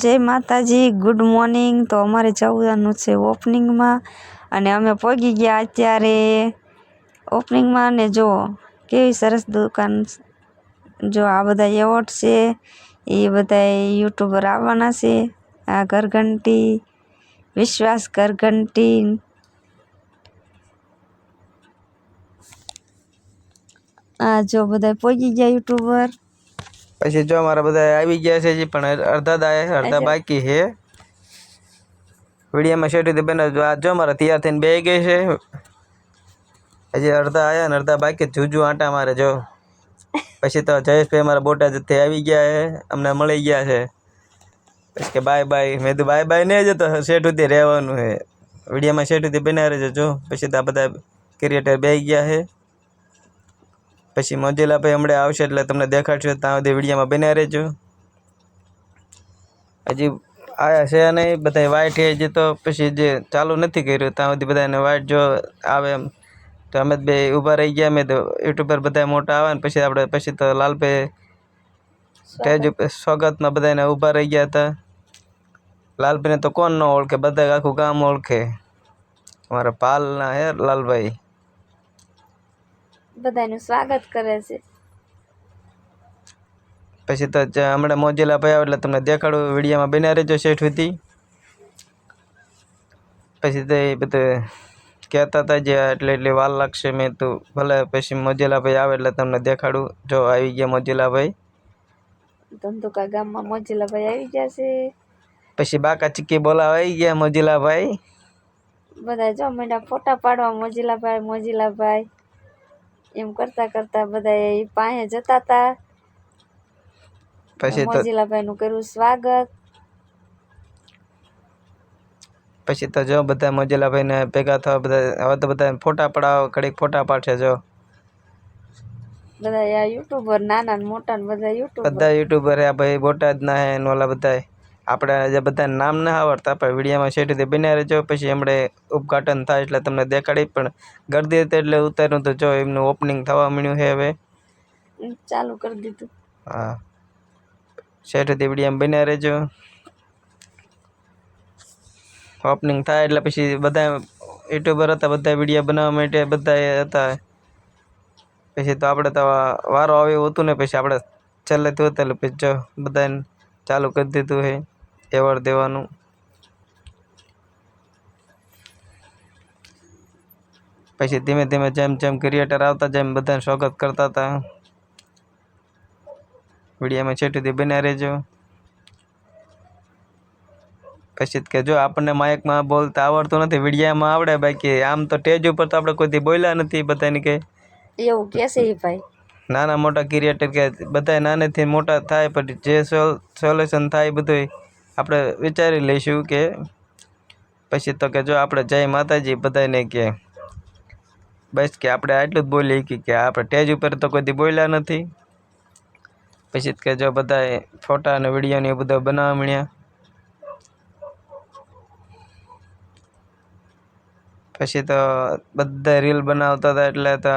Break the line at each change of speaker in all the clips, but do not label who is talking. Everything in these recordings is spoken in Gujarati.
જય માતાજી ગુડ મોર્નિંગ તો અમારે જવાનું છે ઓપનિંગમાં અને અમે પહોંચી ગયા અત્યારે ઓપનિંગમાં અને જો કેવી સરસ દુકાન જો આ બધા એવોર્ડ છે, એ બધા યુટ્યુબર આવવાના છે. આ ઘરઘંટી, વિશ્વાસ ઘરઘંટી. આ જો બધા પહોંચી ગયા યુટ્યુબર.
પછી જો અમારા બધા આવી ગયા છે હજી પણ અડધા દાય અડધા બાકી છે. વિડીયોમાં શેઠી બેન જો આ જો મારા તૈયાર થઈને બે ગઈ છે. હજી અડધા આવ્યા ને અડધા બાકી જુજુ આંટા મારે જો. પછી તો જયેશભાઈ અમારા બોટાદથી આવી ગયા છે અમને મળી ગયા છે. પછી કે બાય બાય મેં તો બાય બાય નહીં જતો શેઠ સુધી રહેવાનું છે. વિડીયોમાં શેઠ સુધી બનાવી રહેજો જો. પછી તો આ બધા ક્રિએટર બે ગયા છે. પછી મોજીલા ભાઈ હમણાં આવશે એટલે તમને દેખાડશે. ત્યાં સુધી વિડીયોમાં બન્યા રહેજો. હજી આયા છે નહીં બધા વાઇટ છે જે તો પછી જે ચાલુ નથી કર્યું ત્યાં સુધી બધાને વાઇટ જો આવે એમ. તો અમે બે ઊભા રહી ગયા મેં તો યુટ્યુબર બધા મોટા આવે ને પછી આપણે પછી તો લાલભાઈ સ્ટેજ ઉપર સ્વાગતમાં બધાને ઊભા રહી ગયા હતા. લાલભાઈને તો કોણ ન ઓળખે બધા આખું ગામ ઓળખે. અમારા પાલના હે લાલભાઈ.
બધાનું સ્વાગત કરે છે.
પછી તો હમણાં મોજેલા ભાઈ આવે એટલે તમને દેખાડું વિડીયોમાં બન્યા રહેજો શેઠ સુધી. પછી તો એ બધું કહેતા હતા જે એટલે એટલી વાર લાગશે મેં તો ભલે પછી મોજેલા ભાઈ આવે એટલે તમને દેખાડું. જો આવી ગયા મોજેલા ભાઈ.
ધંધુકા ગામમાં મોજેલા ભાઈ આવી ગયા છે.
પછી બાકા ચીક્કી બોલાવા આવી ગયા મોજીલા ભાઈ.
બધા જો મેડા ફોટા પાડવા મોજીલા ભાઈ મોજીલા ભાઈ. એમ કરતા કરતા બધા એ પાસે જતા હતા
પછી
મોજીલાભાઈ નું કર્યું સ્વાગત.
પછી તો જો બધા મોજીલાભાઈ ને ભેગા થવા બધા હવે તો બધા ફોટા પડાવો ઘડીક ફોટા પાડશે જો.
બધા આ યુટ્યુબર નાના ને મોટા ને બધા યુટ્યુબર
બધા યુટ્યુબર. આ ભાઈ બોટાદના હે ને ઓલા બધા આપણે જે બધા નામ ના આવડતા પણ વિડીયોમાં શેઠથી બન્યા રહેજો. પછી એમણે ઉદઘાટન થાય એટલે તમને દેખાડી પણ ગરદી હતી એટલે ઉતાર્યું તો જો એમનું ઓપનિંગ થવા મળ્યું છે હવે.
ચાલુ કરી દીધું.
હા. શેઠથી વિડીયોમાં બન્યા રહેજો. ઓપનિંગ થાય એટલે પછી બધા યુટ્યુબર હતા બધા વીડિયો બનાવવા માટે બધા હતા. પછી તો આપણે તો વારો આવ્યો હતું ને પછી આપણે છેલ્લે થયું એટલે પછી જો બધાને ચાલુ કરી દીધું છે. એવોર્ડ દેવાનું. પછી ધીમે ધીમે જેમ જેમ ક્રિએટર આવતા જેમ બધાને સ્વાગત કરતા હતા. વિડીયોમાં છેટીથી બન્યા રહેજો. પછી કે જો આપણને માઇકમાં બોલતા આવડતું નથી વિડીયામાં આવડે બાકી આમ તો સ્ટેજ ઉપર તો આપણે કોઈથી બોલ્યા નથી બધાને કે.
એવું ઈ ભાઈ?
નાના મોટા ક્રિએટર કે બધા નાનેથી મોટા થાય પણ જે સોલ્યુશન થાય બધું આપણે વિચારી લઈશું કે પછી તો કે જો આપણે જય માતાજી બધાને કે, બસ કે આપણે આટલું જ બોલી કે કે આપણે સ્ટેજ ઉપર તો કોઈથી બોલ્યા નથી. પછી તો કે જો બધા ફોટા અને વીડિયો ને એ બધું બનાવવા મળ્યા. પછી તો બધા રીલ બનાવતા હતા એટલે તો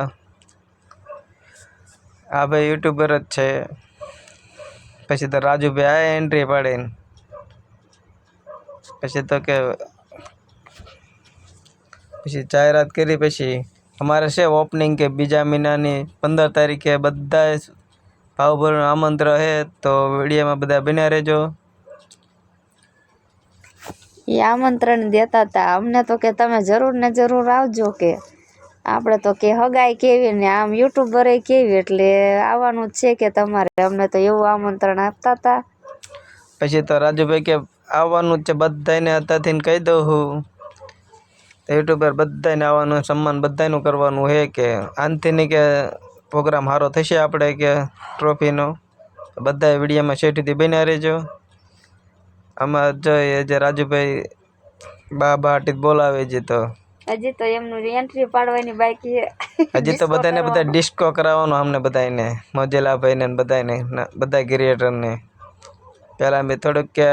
આ ભાઈ યુટ્યુબર જ છે. પછી તો રાજુભાઈ આ એન્ટ્રી પાડીને પછી તો કે પછી જાહેરાત કરી પછી અમારે છે ઓપનિંગ કે બીજા મહિનાની પંદર તારીખે બધા ભાવભરનું આમંત્રણ છે તો વિડીયોમાં બધા બન્યા રહેજો.
એ આમંત્રણ દેતા હતા અમને તો કે તમે જરૂર ને જરૂર આવજો કે. આપણે તો કે હગાઈ કેવી ને આમ યુટ્યુબરે કેવી એટલે આવવાનું જ છે કે તમારે. અમને તો એવું આમંત્રણ આપતા હતા
પછી તો રાજુભાઈ કે આવવાનું જ છે બધાને અત્યારથી કહી દઉં હું. યુટ્યુબર બધાને આવવાનું સન્માન બધાનું કરવાનું છે કે? આનથી કે પ્રોગ્રામ સારો થશે આપણે કે ટ્રોફીનો? બધા વિડીયોમાં શેઠીથી બન્યા રહેજો. આમાં જોઈએ જે રાજુભાઈ બા બાટી બોલાવે છે તો.
હજી તો એમનું એન્ટ્રી પાડવાની બાકી
હજી તો બધાને બધા ડિસ્કો કરાવવાનો અમને બધાને મોજેલા ભાઈને બધાને બધા ક્રિએટરને પહેલાં મેં થોડુંક કે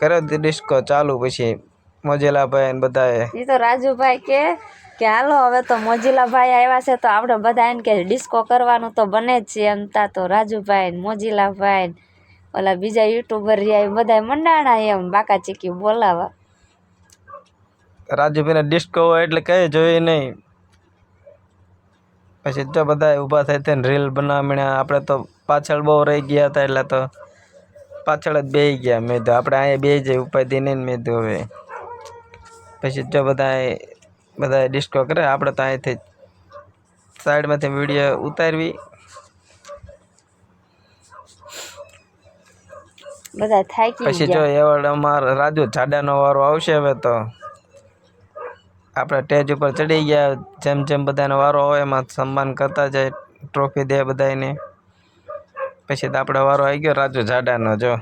કર્યો ડિસ્કો ચાલુ પછી મોજીલાભાઈ ને બધાએ.
એ તો રાજુભાઈ કે કે હાલો હવે તો મોજીલાભાઈ આવ્યા છે તો આપણે બધા એને કે ડિસ્કો કરવાનું તો બને જ છે એમ તા તો રાજુભાઈ ને મોજીલાભાઈ ને ઓલા બીજા યુટ્યુબર રહ્યા બધા મંડાણા એમ બાકા ચીકી બોલાવા.
રાજુભાઈને ડિસ્કો હોય એટલે કઈ જોઈ નહીં. પછી જો બધા ઊભા થઈ થઈને રીલ બનાવવા આપણે તો પાછળ બહુ રહી ગયા હતા એટલે તો પાછળ જ બેસી ગયા મેં તો આપણે અહીંયા બે જઈએ ઉપાધિ નહીં મેં તો હવે. પછી જો બધા બધા ડિસ્કો કરે. આપણે તો અહીંથી સાઈડમાંથી વીડિયો ઉતારવી.
બધા થાકી
પછી જો એવડ અમાર રાજુ જાડાનો વારો આવશે હવે તો. આપણે સ્ટેજ ઉપર ચડી ગયા. જેમ જેમ બધાનો વારો હોય એમાં સન્માન કરતા જાય. ટ્રોફી દે બધાને પછી તો આપણો વારો આવી ગયો રાજુ જાડાનો જો.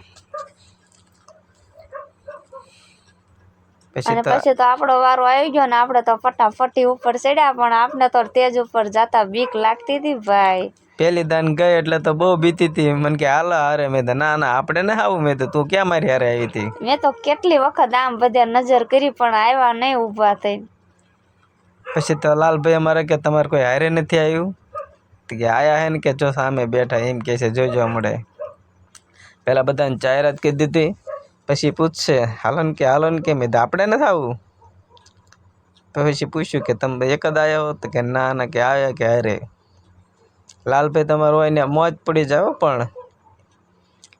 પછી તો
પછી તો આપણો વારો આવી ગયો ને આપણે તો ફટાફટી ઉપર ચડ્યા પણ આપણે તો તેજ ઉપર જતા બીક લાગતી હતી ભાઈ.
પેલી દાન ગઈ એટલે તો બહુ બીતી હતી મને કે હાલો હારે મેં તો ના ના આપણે ને આવું મેં તો તું ક્યાં મારી હારે આવી હતી
મેં તો કેટલી વખત આમ બધા નજર કરી પણ આવ્યા નહીં ઊભા થઈ
પછી તો લાલભાઈ અમારે કે તમારે કોઈ હારે નથી આવ્યું? કે આયા હે ને કે જો સામે બેઠા એમ કહે છે જોજો મળે. પહેલાં બધાને જાહેરાત કરી દીધી. પછી પૂછશે હાલન કે હાલન કે, મેં આપણે નથી આવું. તો પછી પૂછ્યું કે, તમે એક જ આવ્યા હો? તો કે, ના ના, કે આવ્યા કે અરે લાલભાઈ, તમારું હોય ને મોજ પડી જાવ પણ.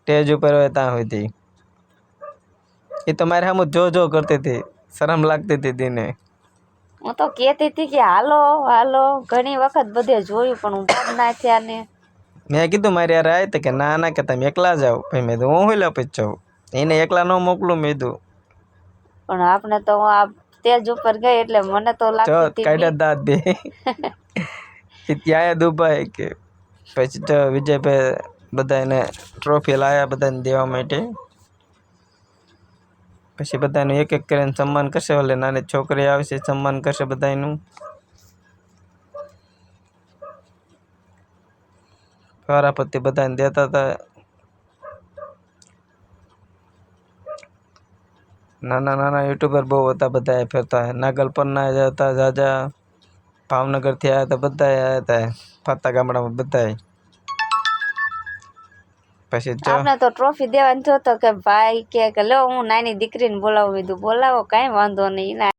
સ્ટેજ ઉપર હોય ત્યાં સુધી. એ તો મારે સામું જો જો કરતી હતી. શરમ લાગતી હતી તેને
હું તો કહેતી હતી કે હાલો હાલો. ઘણી વખત બધે જોયું પણ હું ભાગ ના થયા ને.
મેં કીધું મારી યાર આવી કે ના ના કે તમે એકલા જાઓ. ભાઈ મેં હું હોય પછી જાઉં? એને એકલા ન મોકલું મેં કીધું.
પણ આપણે તો આ તેજ ઉપર ગઈ એટલે મને તો લાગતી
કાઢ્યા દાંત બે. ત્યાં દુભાઈ કે પછી તો વિજયભાઈ બધાને ટ્રોફી લાવ્યા બધાને દેવા માટે. પછી બધાનું એક એક કરીને સન્માન કરશે. ઓલે નાની છોકરી આવશે સન્માન કરશે બધાનું વારાપતિ બધાને દેતા હતા. નાના નાના યુટ્યુબર બહુ હતા બધા ફરતા. નાગલપરના હતા, જાજા. ભાવનગરથી આવ્યા હતા બધા આવ્યા હતા. ફરતા ગામડામાં બધા પછી
આપણે તો ટ્રોફી દેવાની જોતો કે ભાઈ કે લો હું નાની દીકરીને બોલાવું કીધું. બોલાવો કાંઈ વાંધો નહીં.